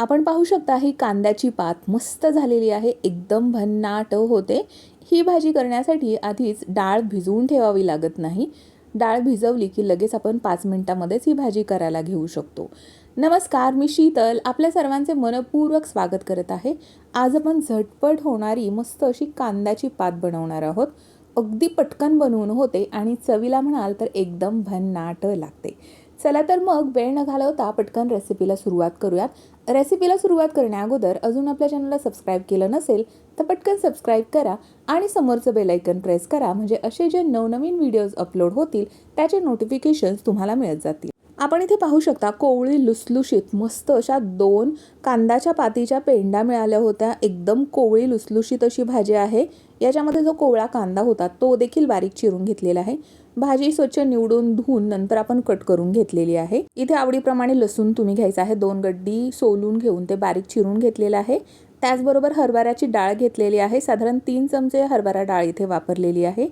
आपण पाहू शकता ही कांद्याची पात मस्त झालेली आहे एकदम भन्नाट होते. ही भाजी करण्यासाठी आधीच डाळ भिजवून ठेवावी लागत नाही. डाळ भिजवली की लगेच आपण पाच मिनिटामध्येच ही भाजी करायला घेऊ शकतो. नमस्कार मी शीतल. आपल्या सर्वांचे मनपूर्वक स्वागत करत आहे. आज आपण झटपट होणारी मस्त अशी कांद्याची पात बनवणार आहोत. अगदी पटकन बनवून होते आणि चवीला म्हणाल तर एकदम भन्नाट लागते. चला तर मग वेळ न घालवता पटकन रेसिपीला सुरुवात करूयात. रेसिपीला सुरुवात करण्याअगोदर अजून आपल्या चॅनलला सबस्क्राईब केलं नसेल तर पटकन सबस्क्राईब करा आणि समोरचं बेलायकन प्रेस करा. म्हणजे असे जे नवनवीन व्हिडिओज अपलोड होतील त्याचे नोटिफिकेशन्स तुम्हाला मिळत जातील. आपण इथे पाहू शकता कोवळी लुसलुशीत मस्त अशा दोन कांद्याच्या पातीच्या पेंडा मिळाल्या होत्या. एकदम कोवळी लुसलुशीत अशी भाजी आहे. याच्यामध्ये जो कोवळा कांदा होता तो देखील बारीक चिरून घेतलेला आहे. भाजी स्वच्छ निवडून धुवून नंतर आपण कट करून घेतलेली आहे. इथे आवडीप्रमाणे लसूण तुम्ही घ्यायचा आहे. दोन गड्डी सोलून घेऊन ते बारीक चिरून घेतलेलं आहे. त्याचबरोबर हरभऱ्याची डाळ घेतलेली आहे. साधारण तीन चमचे हरभरा डाळ इथे वापरलेली आहे.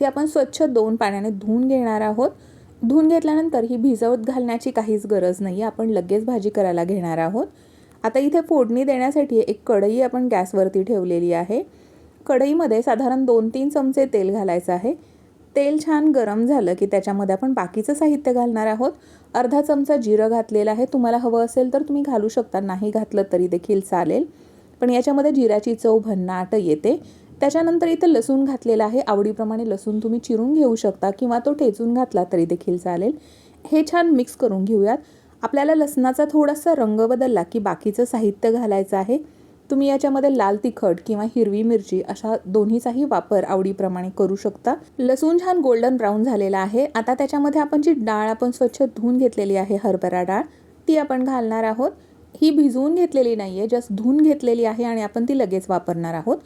ती आपण स्वच्छ दोन पाण्याने धुवून घेणार आहोत. धुवून घेतल्यानंतर ही भिजवत घालण्याची काहीच गरज नाही आपण लगेच भाजी करायला घेणार आहोत. आता इथे फोडणी देण्यासाठी एक कढई आपण गॅसवरती ठेवलेली आहे. कढईमध्ये साधारण दोन तीन चमचे तेल घालायचं आहे. तेल छान गरम झालं की त्याच्यामध्ये आपण बाकीचं साहित्य घालणार आहोत. अर्धा चमचा जिरं घातलेलं आहे. तुम्हाला हवं असेल तर तुम्ही घालू शकता. नाही घातलं तरी देखील चालेल. पण याच्यामध्ये जिऱ्याची चव भन्नाट येते. त्याच्यानंतर इथं लसूण घातलेला आहे. आवडीप्रमाणे लसूण तुम्ही चिरून घेऊ शकता किंवा तो ठेचून घातला तरी देखील चालेल. हे छान मिक्स करून घेऊयात. आपल्याला लसणाचा थोडासा रंग बदलला की बाकीचं साहित्य घालायचं आहे. तुम्ही याच्यामध्ये लाल तिखट किंवा हिरवी मिरची अशा दोन्हीचाही वापर आवडीप्रमाणे करू शकता. लसूण छान गोल्डन ब्राऊन झालेला आहे. आता त्याच्यामध्ये आपण जी डाळ आपण स्वच्छ धुवून घेतलेली आहे हरभरा डाळ ती आपण घालणार आहोत. ही भिजवून घेतलेली नाही आहे जस्ट धुवून घेतलेली आहे आणि आपण ती लगेच वापरणार आहोत.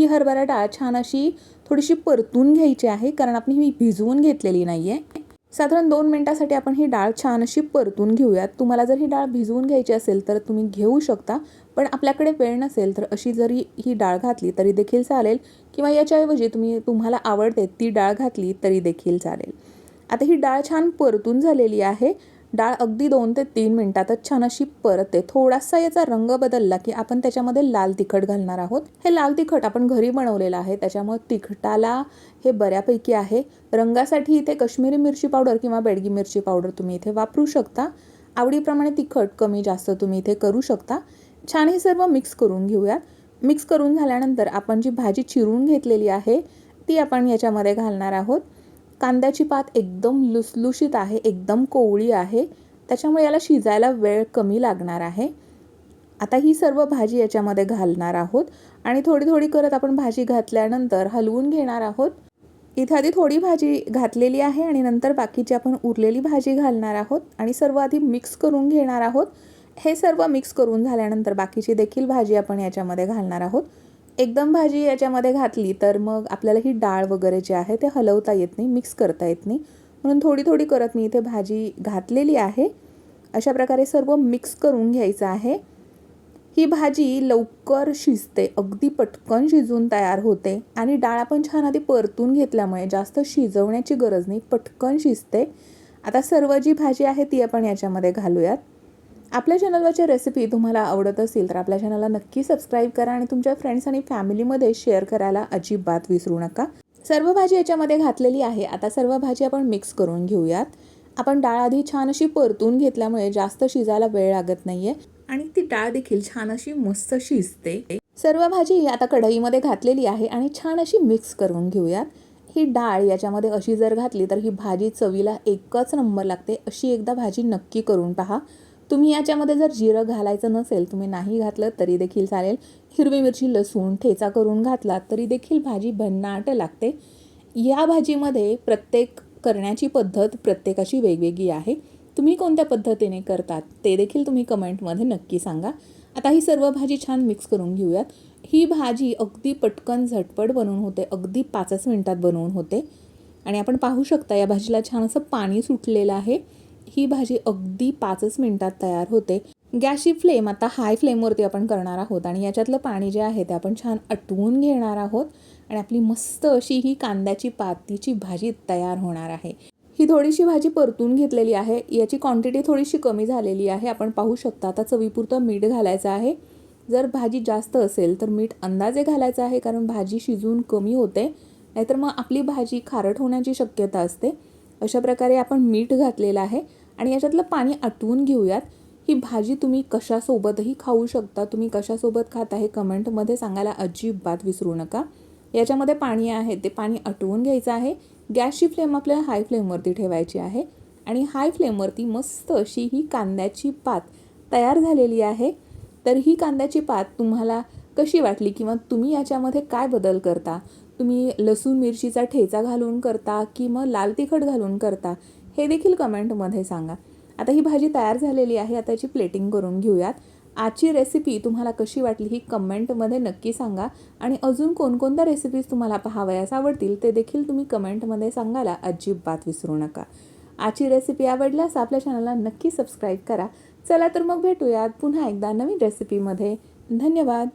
ही हरभरा डाळ छान अशी थोडीशी परतून घ्यायची आहे कारण आपण ही भिजवून घेतलेली नाही आहे साधारण दोन मिनटासाठी आपण ही डाळ छान अशी परतून घेऊयात. तुम्हाला जर ही डाळ भिजवून घ्यायची असेल तर तुम्ही घेऊ शकता पण आपल्याकडे वेळ नसेल तर अशी जरी ही डाळ घातली तरी देखील चालेल किंवा याच्याऐवजी तुम्ही तुम्हाला आवडते ती डाळ घातली तरी देखील चालेल. आता ही डाळ छान परतून झालेली आहे. डाळ अगदी दोन ते तीन मिनटातच छान अशी परतते. थोडासा याचा रंग बदलला की आपण त्याच्यामध्ये लाल तिखट घालणार आहोत. हे लाल तिखट आपण घरी बनवलेलं आहे. त्याच्यामुळे तिखटाला हे बऱ्यापैकी आहे. रंगासाठी इथे कश्मीरी मिरची पावडर किंवा बेडगी मिरची पावडर तुम्ही इथे वापरू शकता. आवडीप्रमाणे तिखट कमी जास्त तुम्ही इथे करू शकता. छान हे सर्व मिक्स करून घेऊयात. मिक्स करून झाल्यानंतर आपण जी भाजी चिरून घेतलेली आहे ती आपण याच्यामध्ये घालणार आहोत. कांद्याची पात एकदम लुसलुशीत आहे एकदम कोवळी आहे. त्याच्यामुळे याला शिजायला वेळ कमी लागणार आहे. आता ही सर्व भाजी याच्यामध्ये घालणार आहोत आणि थोडी थोडी करत आपण भाजी घातल्यानंतर हलवून घेणार आहोत. इथे आधी थोडी भाजी घातलेली आहे आणि नंतर बाकीची आपण उरलेली भाजी घालणार आहोत आणि सर्व आधी मिक्स करून घेणार आहोत. हे सर्व मिक्स करून झाल्यानंतर बाकीची देखील भाजी आपण याच्यामध्ये घालणार आहोत. एकदम भाजी याच्यामध्ये घातली तर मग आपल्याला ही डाळ वगैरे जे आहे ते हलवता येत नाही मिक्स करता येत नाही. म्हणून थोडी थोडी करत मी इथे भाजी घातलेली आहे. अशा प्रकारे सर्व मिक्स करून घ्यायचं आहे. ही भाजी लवकर शिजते अगदी पटकन शिजून तयार होते आणि डाळ आपण छान आधी परतून घेतल्यामुळे जास्त शिजवण्याची गरज नाही पटकन शिजते. आता सर्व जी भाजी आहे ती आपण याच्यामध्ये घालूयात. आपल्या चॅनलवरच्या रेसिपी तुम्हाला आवडत असतील तर आपल्या चॅनलला नक्की सबस्क्राईब करा आणि तुमच्या फ्रेंड्स आणि फॅमिलीमध्ये शेअर करायला अजिबात विसरू नका. सर्व भाजी याच्यामध्ये घातलेली आहे. आता सर्व भाजी आपण मिक्स करून घेऊयात. आपण डाळ आधी छान अशी परतून घेतल्यामुळे जास्त शिजायला वेळ लागत नाहीये आणि ती डाळ देखील छान अशी मस्त शिजते. सर्व भाजी आता कढईमध्ये घातलेली आहे आणि छान अशी मिक्स करून घेऊयात. ही डाळ याच्यामध्ये अशी जर घातली तर ही भाजी चवीला एकच नंबर लागते. अशी एकदा भाजी नक्की करून पहा. तुम्ही याच्यामध्ये जर जिरं घालायचं नसेल तुम्ही नाही घातलं तरी देखील चालेल. हिरवी मिरची लसूण ठेचा करून घातला तरी देखील भाजी भन्नाट लागते. या भाजीमध्ये प्रत्येक करण्याची पद्धत प्रत्येकाची वेगवेगळी आहे. तुम्ही कोणत्या पद्धतीने करतात ते देखील तुम्ही कमेंटमध्ये नक्की सांगा. आता ही सर्व भाजी छान मिक्स करून घेऊयात. ही भाजी अगदी पटकन झटपट बनवून होते अगदी पाचच मिनटात बनवून होते. आणि आपण पाहू शकता या भाजीला छान असं पाणी सुटलेलं आहे. ही भाजी अगदी पाचच मिनटात तयार होते. गॅसची फ्लेम आता हाय फ्लेमवरती आपण करणार आहोत आणि याच्यातलं पाणी जे आहे ते आपण छान आटवून घेणार आहोत. आणि आपली मस्त अशी ही कांद्याची पातीची भाजी तयार होणार आहे. ही थोडीशी भाजी परतून घेतलेली आहे. याची क्वांटिटी थोडीशी कमी झालेली आहे. आपण पाहू शकता आता चवीपुरतं मीठ घालायचं आहे. जर भाजी जास्त असेल तर मीठ अंदाजे घालायचं आहे कारण भाजी शिजून कमी होते. नाहीतर मग आपली भाजी खारट होण्याची शक्यता असते. अशा प्रकारे आपण मीठ घातलेलं आहे. आणि याच्यातलं पाणी आटवून घेऊयात. ही भाजी तुम्ही कशासोबतही खाऊ शकता. तुम्ही कशासोबत खाता हे कमेंटमध्ये सांगायला अजिबात विसरू नका. याच्यामध्ये पाणी आहे ते पाणी आटवून घ्यायचं आहे. गॅसची फ्लेम आपल्याला हाय फ्लेमवरती ठेवायची आहे. आणि हाय फ्लेमवरती मस्त अशी ही कांद्याची पात तयार झालेली आहे. तर ही कांद्याची पात तुम्हाला कशी वाटली किंवा तुम्ही याच्यामध्ये काय बदल करता? तुम्ही लसूण मिरचीचा ठेचा घालून करता की मग लाल तिखट घालून करता? हे देखील कमेंटमध्ये सांगा. आता ही भाजी तयार झालेली आहे आता याची प्लेटिंग करून घेऊयात. आजची रेसिपी तुम्हाला कशी वाटली ही कमेंटमध्ये नक्की सांगा. आणि अजून कोणकोणत्या रेसिपीज तुम्हाला पाहावयास आवडतील ते देखील तुम्ही कमेंटमध्ये सांगायला अजिबात विसरू नका. आजची रेसिपी आवडल्यास आपल्या चॅनलला नक्की सबस्क्राईब करा. चला तर मग भेटूयात पुन्हा एकदा नवीन रेसिपीमध्ये धन्यवाद.